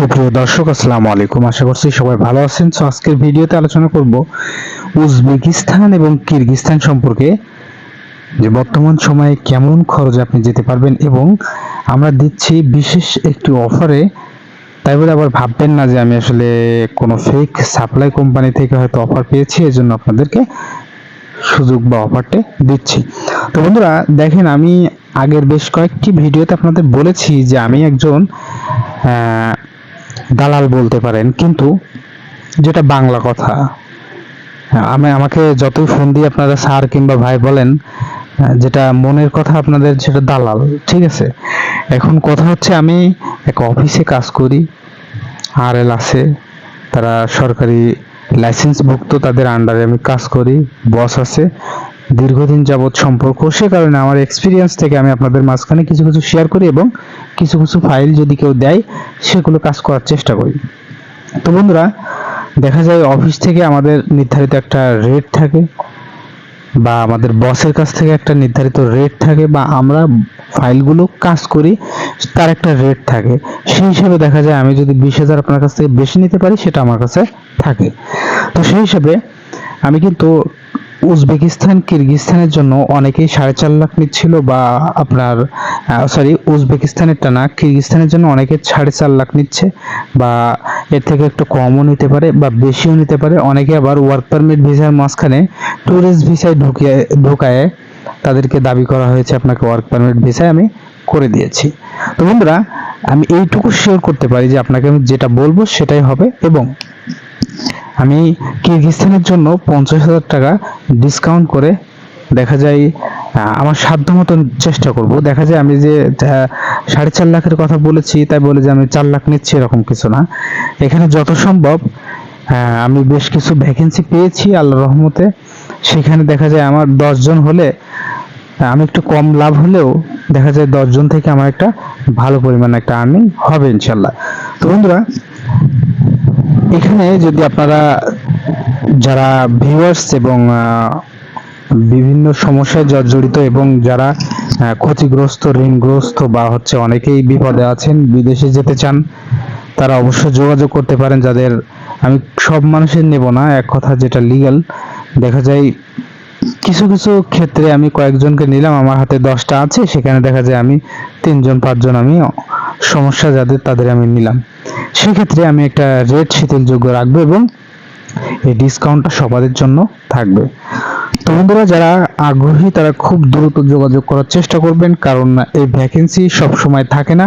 সুপ্রিয় দর্শক, আসসালামু আলাইকুম। আশা করছি সবাই ভালো আছেন। তো আজকের ভিডিওতে আলোচনা করব উজবেকিস্তান এবং কিরগিস্তান সম্পর্কে যে বর্তমান সময়ে কেমন খরচ আপনি যেতে পারবেন এবং আমরা দিচ্ছি বিশেষ একটি অফারে। তাই বলে আবার ভাববেন না যে আমি আসলে কোনো ফেক সাপ্লাই কোম্পানি থেকে হয়তো অফার পেয়েছি, এজন্য আপনাদেরকে সুযোগ বা অফারটা দিচ্ছি। তো বন্ধুরা, দেখেন, আমি আগের বেশ কয়েকটি ভিডিওতে আপনাদের বলেছি যে আমি একজন দালাল বলতে পারেন কিন্তু যেটা বাংলা কথা আমি আমাকে যতই ফোন দিয়ে আপনারা স্যার কিংবা ভাই বলেন আহ, যেটা মনের কথা আপনাদের সেটা দালাল ঠিক আছে? এখন কথা হচ্ছে আমি এক অফিসে কাজ করি আর এল আছে তারা সরকারি লাইসেন্সভুক্ত তাদের আন্ডারে আমি কাজ করি বস আছে দীর্ঘদিন যাবৎ সম্পর্ক, সে কারণে আমার এক্সপিরিয়েন্স থেকে আমি আপনাদের মাঝখানে কিছু কিছু শেয়ার করি এবং কিছু কিছু ফাইল যদি কেউ দেয়, সেগুলো কাজ করার চেষ্টা করি। তো বন্ধুরা, দেখা যায় অফিস থেকে আমাদের নির্ধারিত একটা রেট থাকে বা আমাদের বসের কাছ থেকে একটা নির্ধারিত রেট থাকে বা আমরা ফাইলগুলো কাজ করি, তার একটা রেট থাকে। সেই হিসাবে দেখা যায় আমি যদি বিশ হাজার আপনার কাছ থেকে বেশি নিতে পারি, সেটা আমার কাছে থাকে। তো সেই হিসাবে আমি কিন্তু উজবেকিস্তান কিরগিস্তানের জন্য অনেকেই সাড়ে চার লাখ নিচ্ছিল বা আপনার সরি উজবেকিস্তানেরটা না কিরগিস্তানের জন্য অনেকে সাড়ে চার লাখ নিচ্ছে বা এর থেকে একটু কমও নিতে পারে বা বেশিও নিতে পারে। অনেকে আবার ওয়ার্ক পারমিট ভিসার মাঝখানে ট্যুরিস্ট ভিসায় ঢুকিয়ে, ঢোকায় তাদেরকে দাবি করা হয়েছে, আপনাকে ওয়ার্ক পারমিট ভিসায় আমি করে দিয়েছি। তো বন্ধুরা, আমি এইটুকু শেয়ার করতে পারি যে আপনাকে আমি যেটা বলব সেটাই হবে এবং আমি কিরগিস্তানের জন্য পঞ্চাশ হাজার টাকা ডিসকাউন্ট করে দেখা যায় আমার সাধ্য মতন চেষ্টা করব। দেখা যায় আমি যে সাড়ে চার লাখের কথা বলেছি, তাই বলে যে আমি চার লাখ নিচ্ছি, এরকম কিছু না। এখানে যত সম্ভব আমি বেশ কিছু ভ্যাকেন্সি পেয়েছি আল্লাহ রহমতে। সেখানে দেখা যায় আমার দশজন হলে আমি একটু কম লাভ হলেও দেখা যায় দশজন থেকে আমার একটা ভালো পরিমাণ একটা আর্নিং হবে ইনশাল্লাহ তো বন্ধুরা এখানে যদি আপনারা যারা ভিউয়ার্স এবং বিভিন্ন সমস্যায় জর্জরিত এবং যারা ক্ষতিগ্রস্ত, ঋণগ্রস্ত বা হচ্ছে অনেকেই বিপদে আছেন, বিদেশে যেতে চান, তারা অবশ্যই যোগাযোগ করতে পারেন যাদের, আমি সব মানুষের নেব না, এক কথা যেটা লিগ্যাল দেখা যায় কিছু কিছু ক্ষেত্রে আমি কয়েকজনকে নিলাম, আমার হাতে দশটা আছে, সেখানে দেখা যায় আমি তিনজন, পাঁচজন আমি সমস্যা যাদের, তাদের আমি নিলাম। সেক্ষেত্রে আমি একটা রেট শিথিলযোগ্য রাখব এবং এই ডিসকাউন্টটা সবাদের জন্য থাকবে। তো বন্ধুরা, যারা আগ্রহী, তারা খুব দ্রুত যোগাযোগ করার চেষ্টা করবেন, কারণ এই ভ্যাকেন্সি সব সময় থাকে না।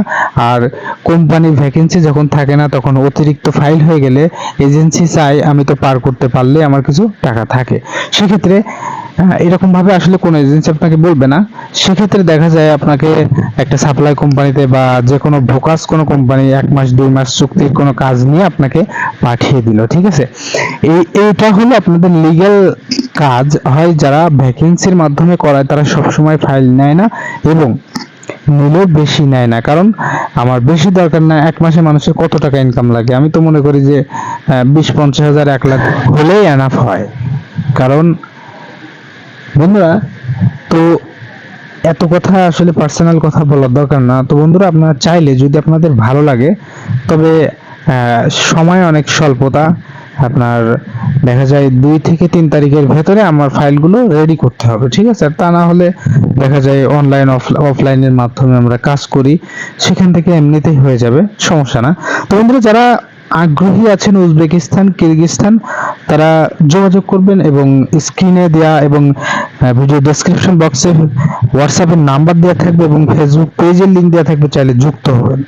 আর কোম্পানির ভ্যাকেন্সি যখন থাকে না, তখন অতিরিক্ত ফাইল হয়ে গেলে এজেন্সি চাই আমি তো পার করতে পারলে আমার কিছু টাকা থাকে। সেক্ষেত্রে এরকম ভাবে আসলে কোনো এজেন্সি আপনাকে বলবে না। সেক্ষেত্রে দেখা যায় আপনাকে একটা সাপ্লাই কোম্পানিতে বা যে কোনো ভোকাস কোনো কোম্পানি এক মাস, দুই মাস চুক্তির কোনো কাজ নিয়ে আপনাকে পাঠিয়ে দিল, ঠিক আছে? এই, এইটা হলো আপনাদের লিগ্যাল কাজ। হয় যারা ভ্যাকেন্সির মাধ্যমে করায়, তারা সবসময় ফাইল নেয় না এবং নিলেও বেশি নেয় না। কারণ আমার বেশি দরকার না, এক মাসে মানুষের কত টাকা ইনকাম লাগে? আমি তো মনে করি যে বিশ, পঞ্চাশ হাজার, এক লাখ হলেই এনাফ হয়। কারণ বন্ধুরা, তো এত কথা আসলে পার্সোনাল কথা বলার দরকার না। তো বন্ধুরা, আপনারা চাইলে যদি আপনাদের ভালো লাগে, তবে সময় অনেক স্বল্পতা। আপনার দেখা যায় দুই থেকে তিন তারিখের ভেতরে আমার ফাইলগুলো রেডি করতে হবে, ঠিক আছে? তা না হলে দেখা যায় অনলাইন অফলাইনের মাধ্যমে আমরা কাজ করি, সেখান থেকে এমনিতেই হয়ে যাবে, সমস্যা না। তো বন্ধুরা, যারা আগ্রহী আছেন উজবেকিস্তান, কিরগিস্তান, তারা যোগাযোগ করবেন এবং স্ক্রিনে দেওয়া এবং ভিডিও ডেসক্রিপশন বক্সে হোয়াটসঅ্যাপের নাম্বার দেওয়া থাকবে এবং ফেসবুক পেজের লিঙ্ক দেওয়া থাকবে, চাইলে যুক্ত হবেন।